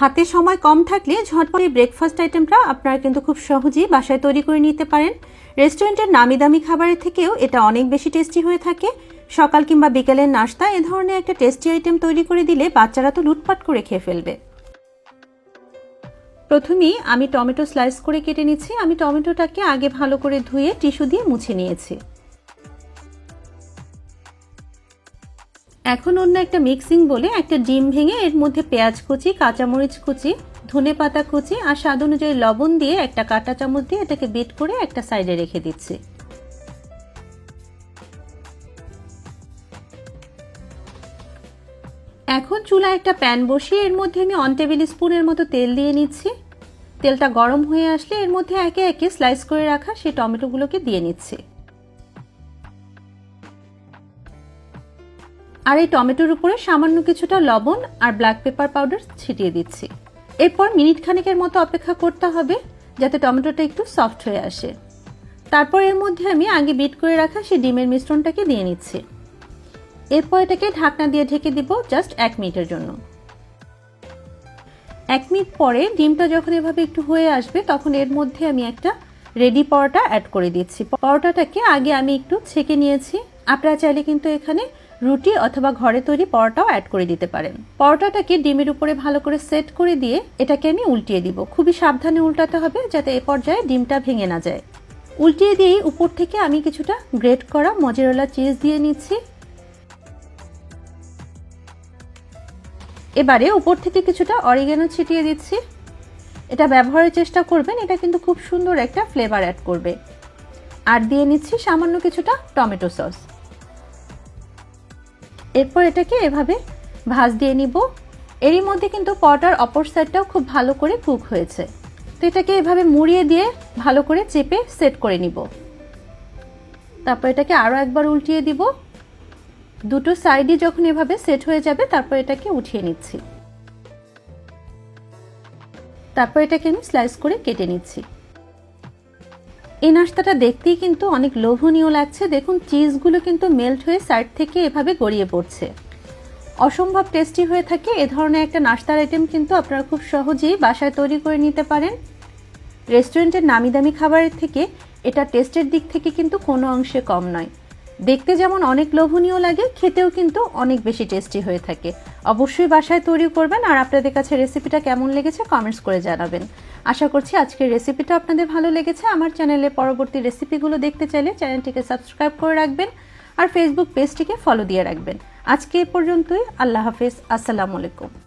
হাতে সময় কম থাকলে ঝটপট এই ব্রেকফাস্ট আইটেমটা আপনারা কিন্তু খুব সহজেই বাসায় তৈরি করে নিতে পারেন। রেস্টুরেন্টের নামি দামি খাবারের থেকেও এটা অনেক বেশি টেস্টি হয়ে থাকে। সকাল কিংবা বিকেলের নাস্তা এ ধরনের একটা টেস্টি আইটেম তৈরি করে দিলে বাচ্চারা তো লুটপাট করে খেয়ে ফেলবে। প্রথমেই আমি টমেটো স্লাইস করে কেটে নিচ্ছি। আমি টমেটোটাকে আগে ভালো করে ধুয়ে টিস্যু দিয়ে মুছে নিয়েছি। এখন অন্য একটা মিক্সিং বলে একটা ডিম ভেঙে এর মধ্যে পেঁয়াজ কুচি, কাঁচামরিচ কুচি, ধনে পাতা কুচি আর স্বাদ অনুযায়ী লবণ দিয়ে একটা কাঁটা চামচ দিয়ে এটাকে বিট করে একটা সাইডে রেখে দিচ্ছি। এখন চুলায় একটা প্যান বসিয়ে এর মধ্যে আমি অন টেবিল স্পুনের মতো তেল দিয়ে নিচ্ছি। তেলটা গরম হয়ে আসলে এর মধ্যে একে একে স্লাইস করে রাখা সেই টমেটোগুলোকে দিয়ে নিচ্ছি। আর এই টমেটোর উপরে সামান্য কিছুটা লবণ আর ব্ল্যাক পেপার পাউডার ছিটিয়ে দিচ্ছি। এরপর মিনিট খানেকের মতো অপেক্ষা করতে হবে যাতে টমেটোটা একটু সফট হয়ে আসে। তারপর এর মধ্যে আমি আগে বিট করে রাখা সেই ডিমের মিশ্রণটাকে দিয়ে নিচ্ছি। এরপর এটাকে ঢাকনা দিয়ে ঢেকে দিব জাস্ট এক মিনিটের জন্য। এক মিনিট পরে ডিমটা যখন এভাবে একটু হয়ে আসবে, তখন এর মধ্যে আমি একটা রেডি পরোটা অ্যাড করে দিচ্ছি। পরোটাটাকে আগে আমি একটু ছেঁকে নিয়েছি। আপনারা চাইলে কিন্তু এখানে রুটি অথবা ঘরে তৈরি পরোটাও অ্যাড করে দিতে পারেন। পরোটাটাকে ডিমের উপরে ভালো করে সেট করে দিয়ে এটাকে আমি উল্টিয়ে দিব। খুবই সাবধানে উল্টাতে হবে যাতে এ পর্যায়ে ডিমটা ভেঙে না যায়। উল্টিয়ে দিয়েই উপর থেকে আমি কিছুটা গ্রেট করা মজেরোলা চিজ দিয়ে নিচ্ছি। এবারে উপর থেকে কিছুটা অরিগেনো ছিটিয়ে দিচ্ছি। এটা ব্যবহারের চেষ্টা করবেন, এটা কিন্তু খুব সুন্দর একটা ফ্লেভার অ্যাড করবে। আর দিয়ে নিচ্ছি সামান্য কিছুটা টমেটো সস এরপর এটাকে এভাবে ভাজ দিয়ে নিব। এরই মধ্যে কিন্তু পটার অপর সাইডটাও খুব ভালো করে কুক হয়েছে। তো এটাকে এভাবে মুড়িয়ে দিয়ে ভালো করে চেপে সেট করে নিব। তারপর এটাকে আরও একবার উল্টিয়ে দিব। দুটো সাইডই যখন এভাবে সেট হয়ে যাবে, তারপর এটাকে উঠিয়ে নিচ্ছি। তারপর এটাকে আমি স্লাইস করে কেটে নিচ্ছি। এই নাস্তাটা দেখতেই কিন্তু অনেক লোভনীয় লাগছে। দেখুন, চিজগুলো কিন্তু মেল্ট হয়ে সাইড থেকে এভাবে গড়িয়ে পড়ছে। অসম্ভব টেস্টি হয়ে থাকে। এ ধরনের একটা নাস্তার আইটেম কিন্তু আপনারা খুব সহজেই বাসায় তৈরি করে নিতে পারেন। রেস্টুরেন্টের নামি দামি খাবারের থেকে এটা টেস্টের দিক থেকে কিন্তু কোনো অংশে কম নয়। দেখতে যেমন অনেক লোভনীয় লাগে, খেতেও কিন্তু অনেক বেশি টেস্টি হয়ে থাকে। অবশ্যই বাসায় তৈরি করবেন আর আপনাদের কাছে রেসিপিটা কেমন লেগেছে কমেন্টস করে জানাবেন। আশা করছি আজকের রেসিপিটা আপনাদের ভালো লেগেছে। আমার চ্যানেলে পরবর্তী রেসিপিগুলো দেখতে চাইলে চ্যানেলটিকে সাবস্ক্রাইব করে রাখবেন আর ফেসবুক পেজটিকে ফলো দিয়ে রাখবেন। আজকে এ পর্যন্তই। আল্লাহ হাফেজ। আসসালামু আলাইকুম।